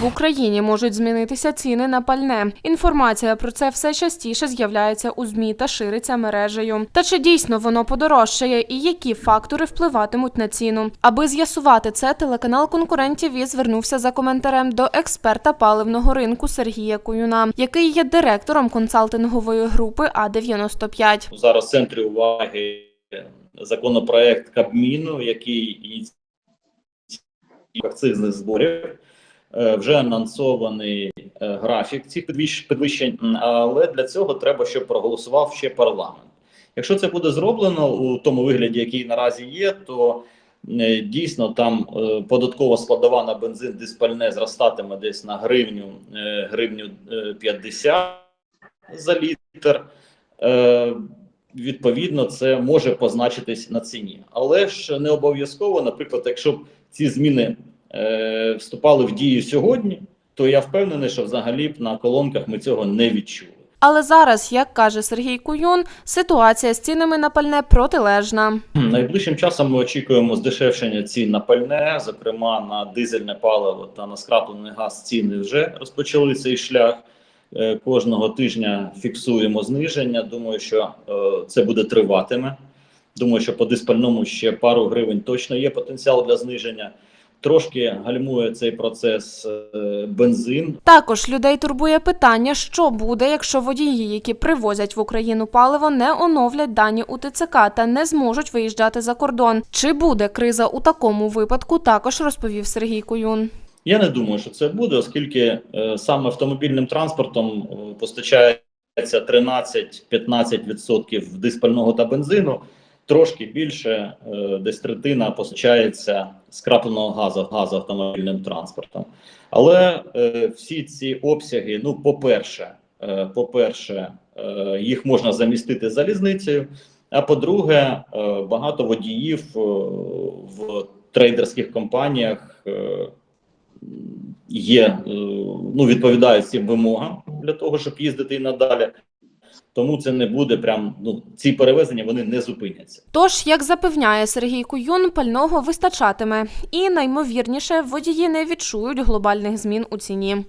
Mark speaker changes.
Speaker 1: в Україні можуть змінитися ціни на пальне. Інформація про це все частіше з'являється у змі та шириться мережею. Та чи дійсно воно подорожчає і які фактори впливатимуть на ціну? Аби з'ясувати це, телеканал конкурентів і звернувся за коментарем до експерта паливного ринку Сергія Куюна, який є директором консалтингової групи А 95
Speaker 2: зараз в центрі уваги законопроект Кабміну, який ініціює акцизних зборів. Е, Вже анонсований е, графік цих підвищ- підвищень, але для цього треба, щоб проголосував ще парламент. Якщо це буде зроблено у тому вигляді, який наразі є, то е, дійсно там податкова складова на бензин диспальне зростатиме десь на гривню, гривню е, 50 за літр. Відповідно, це може позначитись на ціні, але ж не обов'язково, наприклад, якщо ці зміни е, вступали в дію сьогодні, то я впевнений, що взагалі б на колонках ми цього не відчули.
Speaker 1: Але зараз, як каже Сергій Куюн, ситуація з цінами на пальне протилежна.
Speaker 2: Найближчим часом ми очікуємо здешевшення цін на пальне, зокрема на дизельне паливо та на скраплений газ. Ціни вже розпочали цей шлях. Е, Кожного тижня фіксуємо зниження. Думаю, що е, це буде триватиме. Думаю, що по диспальному ще пару гривень точно є потенціал для зниження. Трошки гальмує цей процес е, бензин.
Speaker 1: Також людей турбує питання, що буде, якщо водії, які привозять в Україну паливо, не оновлять дані у ТЦК та не зможуть виїжджати за кордон. Чи буде криза у такому випадку? Також розповів Сергій Куюн.
Speaker 2: Я не думаю, що це буде, оскільки е, саме автомобільним транспортом е, постачається 13-15% диспального та бензину. Трошки більше, е, десь третина постачається скрапленого газу, газу автомобільним транспортом. Але е, всі ці обсяги, ну, по-перше, е, по-перше, їх можна замістити залізницею. А по-друге, багато водіїв в трейдерських компаніях є, ну, відповідають цим вимогам для того, щоб їздити і надалі. Тому це не буде прям ну ці перевезення вони не зупиняться.
Speaker 1: Тож, як запевняє Сергій Куюн, пального вистачатиме, і наймовірніше водії не відчують глобальних змін у ціні.